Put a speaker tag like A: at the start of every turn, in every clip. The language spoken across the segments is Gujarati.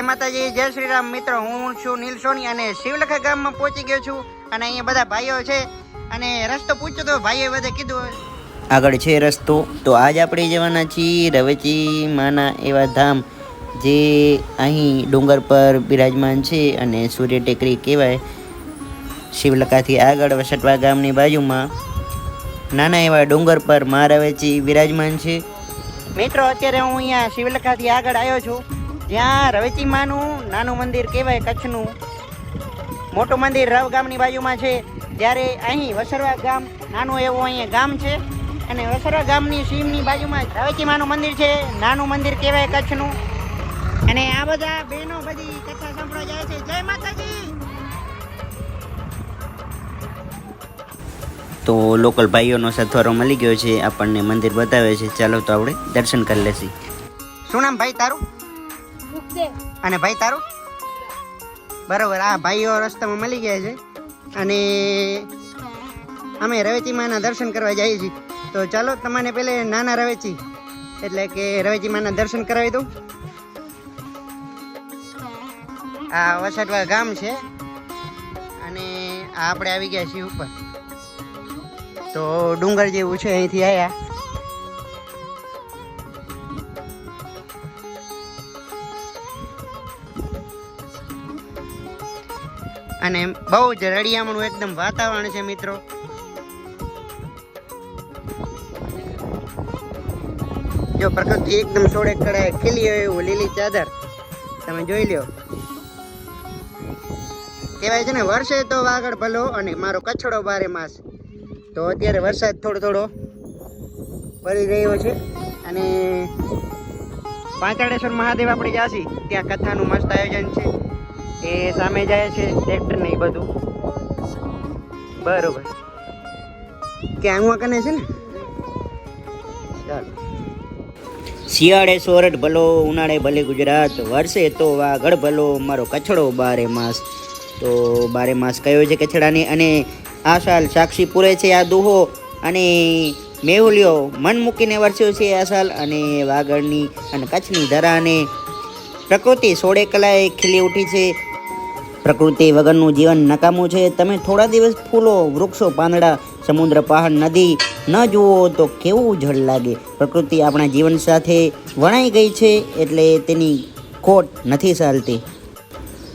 A: માતાજી, જય શ્રી રામ મિત્રો, હું છું નીલ સોની અને શિવલખા ગામમાં પહોંચી ગયો છું અને અહીંયા બધા ભાઈઓ છે. અને રસ્તો પૂછ્યો તો ભાઈએ બધે કીધું.
B: આગળ છે રસ્તો. તો આજ આપણે જવાના છીએ રવેચી માના એવા ધામ, જે અહીં ડુંગર પર બિરાજમાન છે અને સૂર્ય ટેકરી કહેવાય. શિવલકાથી આગળ વસટવા ગામની બાજુમાં નાના એવા ડુંગર પર મહારાવેચી રવેચી બિરાજમાન છે.
A: મિત્રો, અત્યારે હું અહીંયા શિવલખાથી આગળ આવ્યો છું. જ્યાં રવેચી માનું નાનું મંદિર કહેવાય કચ્છનું. મોટું મંદિર રવ ગામની બાજુમાં છે. જ્યારે અહીં વસરવા ગામ, નાનું એવું અહીંયા ગામ છે. અને વસરવા ગામની સીમની બાજુમાં રવેચી માનું મંદિર છે. નાનું મંદિર કહેવાય કચ્છનું. અને આ બધા બહેનો બધી કથા સાંભળવા જાય છે. જય માતાજી!
B: તો લોકલ ભાઈઓનો સથવારો મળી ગયો છે આપણને મંદિર બતાવે છે. ચાલો તો આપણે દર્શન કરી લેશી
A: શું નામ ભાઈ તારું? અને ભાઈ તારું? બરોબર આ ભાઈઓ રસ્તામાં મળી ગયા છે. અને અમે રવેચી માના દર્શન કરવા જઈએ છીએ. તો ચાલો તમને પેલે નાના રવેચી એટલે કે રવેચી માના દર્શન કરાવી દઉં. આ વસાડવા ગામ છે. અને આ આપણે આવી ગયા છીએ ઉપર. તો ડુંગર જેવું છે અહીંથી આવ્યા અને બહુ જ રળિયામણું એકદમ વાતાવરણ છે, મિત્રો. જો પ્રકૃતિ એકદમ સોડે કળાએ ખીલી હોય એવું લીલી ચાદર. તમે જોઈ લ્યો. કહેવાય છે ને, વર્ષે તો વાગડ ભલો અને મારો કચ્છડો બારે માસ. તો અત્યારે વરસાદ થોડો થોડો પડી રહ્યો છે અને પાંચાળેશ્વર મહાદેવ આપણે જાસી ત્યાં કથાનું મસ્ત આયોજન છે. એ સામે જાય છે ટ્રેક્ટર ને બધું. બરોબર. કે હું કને છે ને? ચાલો.
B: શિયાળે સોરઠ ભલો, ઉનાળે ભલે ગુજરાત. વર્ષે તો વાગડ ભલો, મારો કચડો બારે માસ. તો બારે માસ કયો છે કચડાની? અને આ સાલ સાક્ષી પૂરે છે આ દુહો અને મેહુલિયો મન મૂકીને વરસ્યો છે આ સાલ અને વાગડની અને કચ્છની ધરાને. પ્રકૃતિ સોળે કલાએ ખીલી ઉઠી છે. પ્રકૃતિ વગરનું જીવન નકામું છે. તમે થોડા દિવસ ફૂલો, વૃક્ષો, પાંદડા, સમુદ્ર, પહાડ, નદી ન જુઓ તો કેવું જળ લાગે. પ્રકૃતિ આપણા જીવન સાથે વણાઈ ગઈ છે એટલે તેની ખોટ નથી ચાલતી.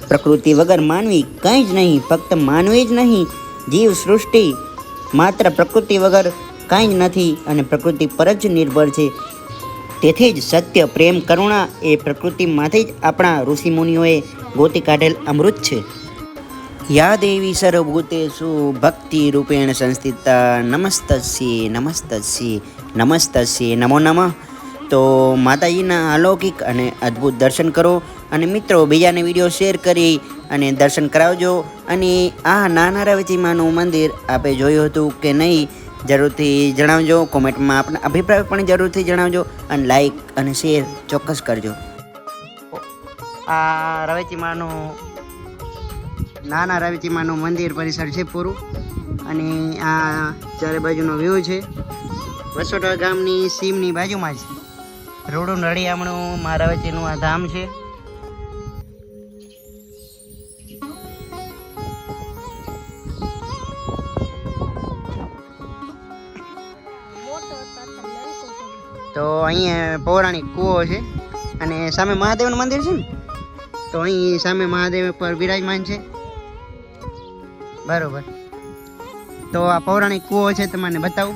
B: પ્રકૃતિ વગર માનવી કંઈ જ નહીં, ફક્ત માનવી જ નહીં જીવ સૃષ્ટિ માત્ર પ્રકૃતિ વગર કાંઈ જ નથી અને પ્રકૃતિ પર જ નિર્ભર છે. તેથી જ સત્ય, પ્રેમ, કરુણા એ પ્રકૃતિમાંથી જ આપણા ઋષિમુનિઓએ ગોતી કાઢેલ અમૃત છે. યા દેવી સર્વભૂતેશુ ભક્તિ રૂપેણ સંસ્થિતા નમસ્તસ્ય નમસ્તસ્ય નમસ્તસ્ય નમો નમઃ. તો માતાજીના અલૌકિક અને અદ્ભુત દર્શન કરો અને મિત્રો, બીજાને વીડિયો શેર કરી અને દર્શન કરાવજો. અને આ નાના રવેચીમાનું મંદિર આપે જોયું હતું કે નહીં, જરૂરથી જણાવજો. કોમેન્ટમાં આપણા અભિપ્રાય પણ જરૂરથી જણાવજો અને લાઈક અને શેર ચોક્કસ કરજો.
A: આ રવેચીમાનું નાના રવેચીમાનું મંદિર પરિસર છે પૂરું. અને આ ચારે બાજુનો વ્યૂ છે. વસોટા ગામની સીમની બાજુમાં જ રોડું નળિયામણું મા રવેચીનું આ ધામ છે. તો અહીંયા પૌરાણિક કૂવો છે અને સામે મહાદેવનું મંદિર છે ને? તો અહીં સામે મહાદેવ પર વિરાજમાન છે. બરોબર. તો આ પૌરાણિક કૂવો છે તમને બતાવું.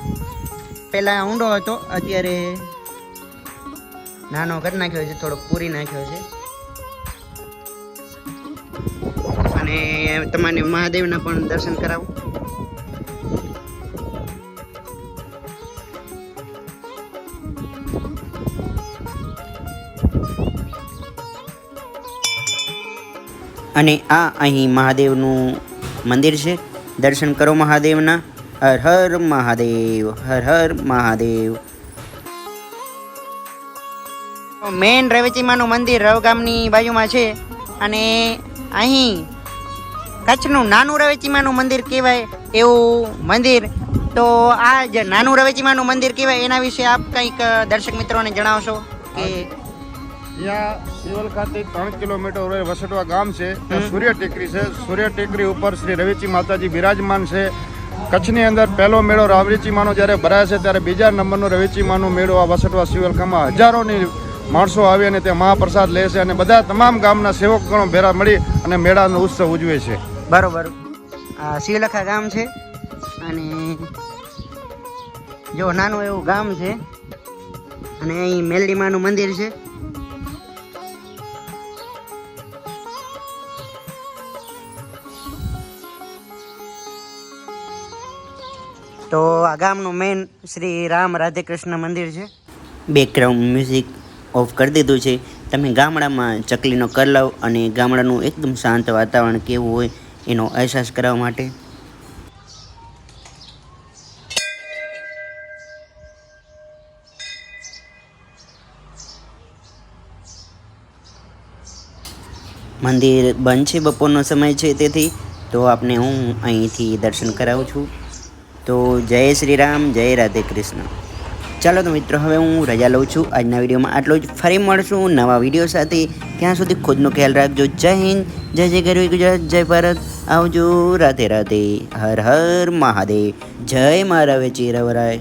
A: પહેલાં ઊંડો હતો, અત્યારે નાનો કરી નાખ્યો છે, થોડોક પૂરી નાખ્યો છે. અને તમને મહાદેવના પણ દર્શન કરાવું.
B: અને આ અહીં મહાદેવનું મંદિર છે. દર્શન કરો મહાદેવના. હર હર મહાદેવ, હર હર મહાદેવ.
A: મેન રવેચીમાનું મંદિર રવ ગામની બાજુમાં છે અને અહીં કચ્છનું નાનું રવેચીમાનું મંદિર કહેવાય એવું મંદિર. તો આ જે નાનું રવેચીમાનું મંદિર કહેવાય એના વિશે આપ કંઈક દર્શક મિત્રોને જણાવશો કે
C: અહીંયા સિવલ ખાતે ત્રણ કિલોમીટર વસટવા ગામ છે સૂર્ય ટેકરી છે. સૂર્ય ટેકરી ઉપર શ્રી રવિચી માતાજી બિરાજમાન છે. કચ્છની અંદર પહેલો મેળો રવિચી માનો જ્યારે ભરાય છે ત્યારે બીજા નંબરનો રવિચી માનો મેળો આ વસટવા સિવલખામાં હજારોની માણસો આવી અને તે મહાપ્રસાદ લે છે અને બધા તમામ ગામના સેવકગણો ભેરા મળી અને મેળાનો ઉત્સવ ઉજવે છે.
A: બરોબર. આ શિવલખા ગામ છે અને જો નાનું એવું ગામ છે અને અહીં મેલડીમાનું મંદિર છે. તો આ ગામનું મેન શ્રી રામ રાધે કૃષ્ણ મંદિર છે.
B: બેકગ્રાઉન્ડ મ્યુઝિક ઓફ કરી દીધું છે. તમે ગામડામાં ચકલીનો કરલાવ અને ગામડાનું એકદમ શાંત વાતાવરણ કેવું હોય એનો અહેસાસ કરાવવા માટે. મંદિર બંધ છે બપોરનો સમય છે તેથી, તો આપને હું અહીંથી દર્શન કરાવું છું. તો જય શ્રી રામ, જય રાધે કૃષ્ણ. ચાલો તો મિત્રો, હવે હું રજા લઉં છું. આજના વિડીયોમાં આટલું જ. ફરી મળશું નવા વીડિયો સાથે. ત્યાં સુધી ખુદનો ખ્યાલ રાખજો. જય હિન્દ, જય જય ગરવી ગુજરાત, જય ભારત. આવજો. રાધે રાધે. હર હર મહાદેવ. જય મારા વેચી રવરાય